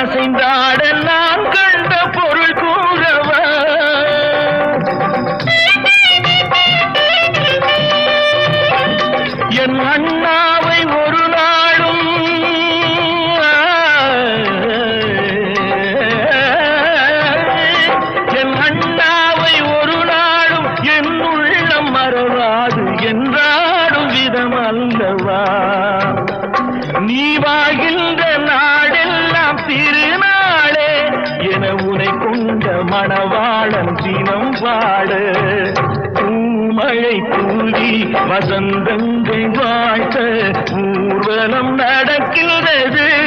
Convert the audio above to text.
அசைந்தாட நான் கண்ட பொருள் கூறவா. என் அண்ணாவை ஒரு நாளும் என் அண்ணாவை ஒரு நாளும் என் உள்ளம் மறவாது என்றாடும் விதம் அல்லவா. நீ வாழ்கின்ற நாடில் மணவாளன் தினம் வாழ பூமழை பூவி வசந்தங்கள் வாழ்த்த. ஊர்வலம் நடக்கின்றது.